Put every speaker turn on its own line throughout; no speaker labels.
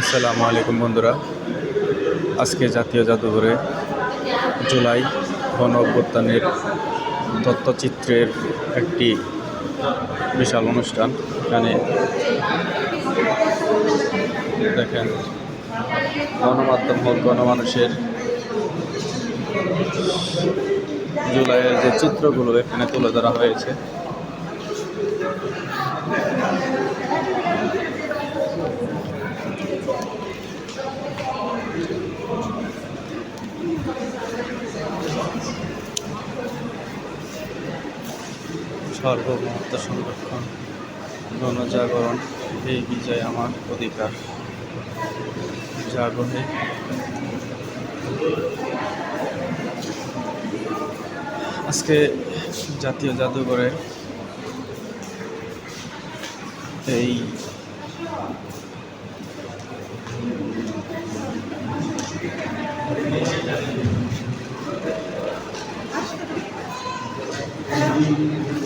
আসসালামু আলাইকুম বন্ধুরা। আজকে জাতীয় জাদুঘরে জুলাই গণ অভ্যুত্থানের তথ্যচিত্রের একটি বিশাল অনুষ্ঠান। এখানে দেখেন, গণমাধ্যম হোক, গণমানুষের জুলাইয়ের যে চিত্রগুলো এখানে তুলে ধরা হয়েছে। সার্বভৌমত্ব সংরক্ষণ গণজাগরণ এই বিজয় আমার অধিকার। জাগরণে আজকে জাতীয় জাদুঘরে এই এখানে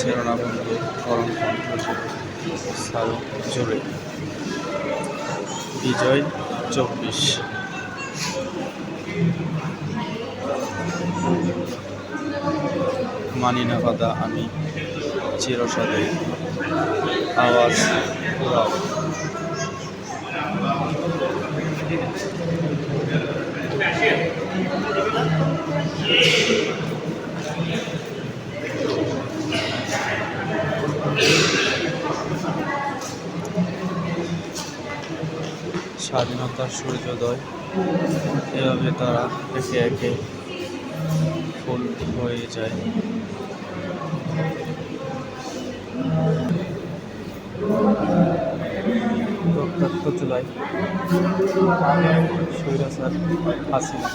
ছেড়না বন্ধু কণ্ঠ সাল জুড়ে। বিজয় চব্বিশ। মানি না বাধা আমি চিরসাদে আওয়াজ উড়াও স্বাধীনতার সূর্যোদয়। এভাবে তারা একে একে ফুল হয়ে যায়।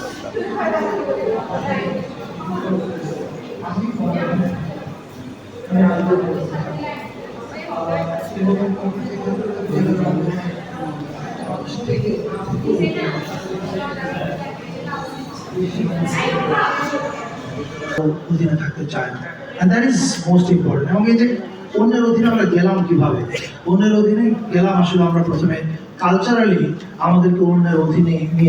সরকার।
অধীনে থাকতে চায় না। And that is most important এবং এই যে অন্যের অধীনে আমরা গেলাম কীভাবে? অন্যের অধীনে গেলাম আসলে আমরা প্রথমে কালচারালি আমাদেরকে অন্যের অধীনে নিয়ে